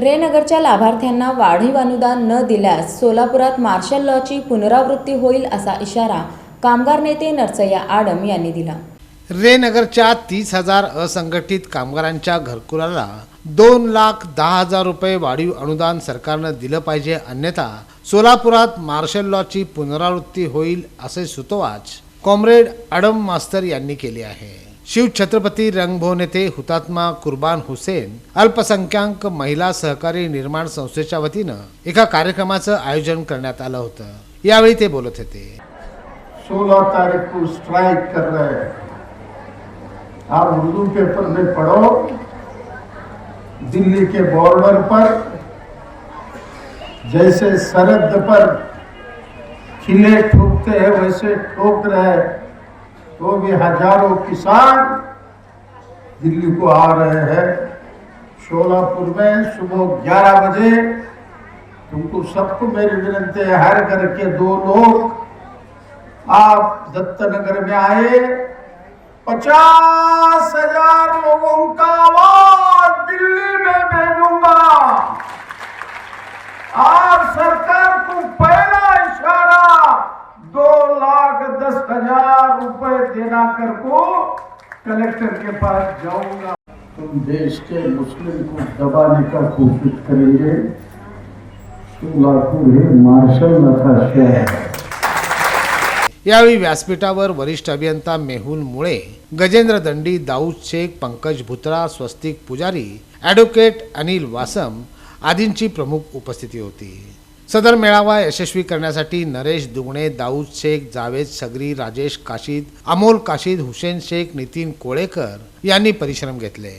रेनगरच्या लाभार्थ्यांना वाढीव अनुदान न दिल्यास सोलापुरात मार्शल लॉची पुनरावृत्ती होईल असा इशारा कामगार नेते नरसय्या आडम यांनी दिला. रेनगरच्या तीस हजार असंघटित कामगारांच्या घरकुलाला दोन लाख दहा हजार रुपये वाढीव अनुदान सरकारनं दिलं पाहिजे अन्यथा सोलापुरात मार्शल लॉची पुनरावृत्ती होईल असे सुतोवाच कॉम्रेड आडम मास्तर यांनी केले आहे. शिव छत्रपती रंगभो नेते हुतात्मा कुर्बान हुसेन अल्पसंख्याक महिला सहकारी निर्माण संस्थेच्या वतीनं एका कार्यक्रमाचं आयोजन करण्यात आलं होतं. यावेळी ते बोलत होते. सोलह तारीख को स्ट्राइक कर रहे हैं। आप उर्दू पेपर में पढ़ो। दिल्ली के बॉर्डर पर जैसे सरहद पर खिले ठोकते हैं वैसे ठोक रहे हैं। तो भी हज़ारों किसान दिल्ली को आ रहे हैं। शोलापुर में सुबह 11 बजे तुमको सबको मेरी विनंती है, हर घर के दो लोग आप दत्तनगर में आए। पचास हज़ार लोगों का आवाज़ दिल्ली में भेजूँगा। आप सरकार को देना कर को कलेक्टर के पास जाऊंगा। तुम देश के मुस्लिम को दबाने का कोशिश करेंगे। हे मार्शल नकाशे यावेळी व्यासपीठावर वरिष्ठ अभियंता मेहुल मुळे गजेंद्र दंडी दाऊद शेख पंकज भुत्रा स्वस्तिक पुजारी ॲडव्होकेट अनिल वासम आदींची प्रमुख उपस्थिती होती. सदर मेळावा यशस्वी करण्यासाठी नरेश दुगणे दाऊद शेख जावेद सगरी राजेश काशीद अमोल काशीद हुसेन शेख नितीन कोळेकर यांनी परिश्रम घेतले.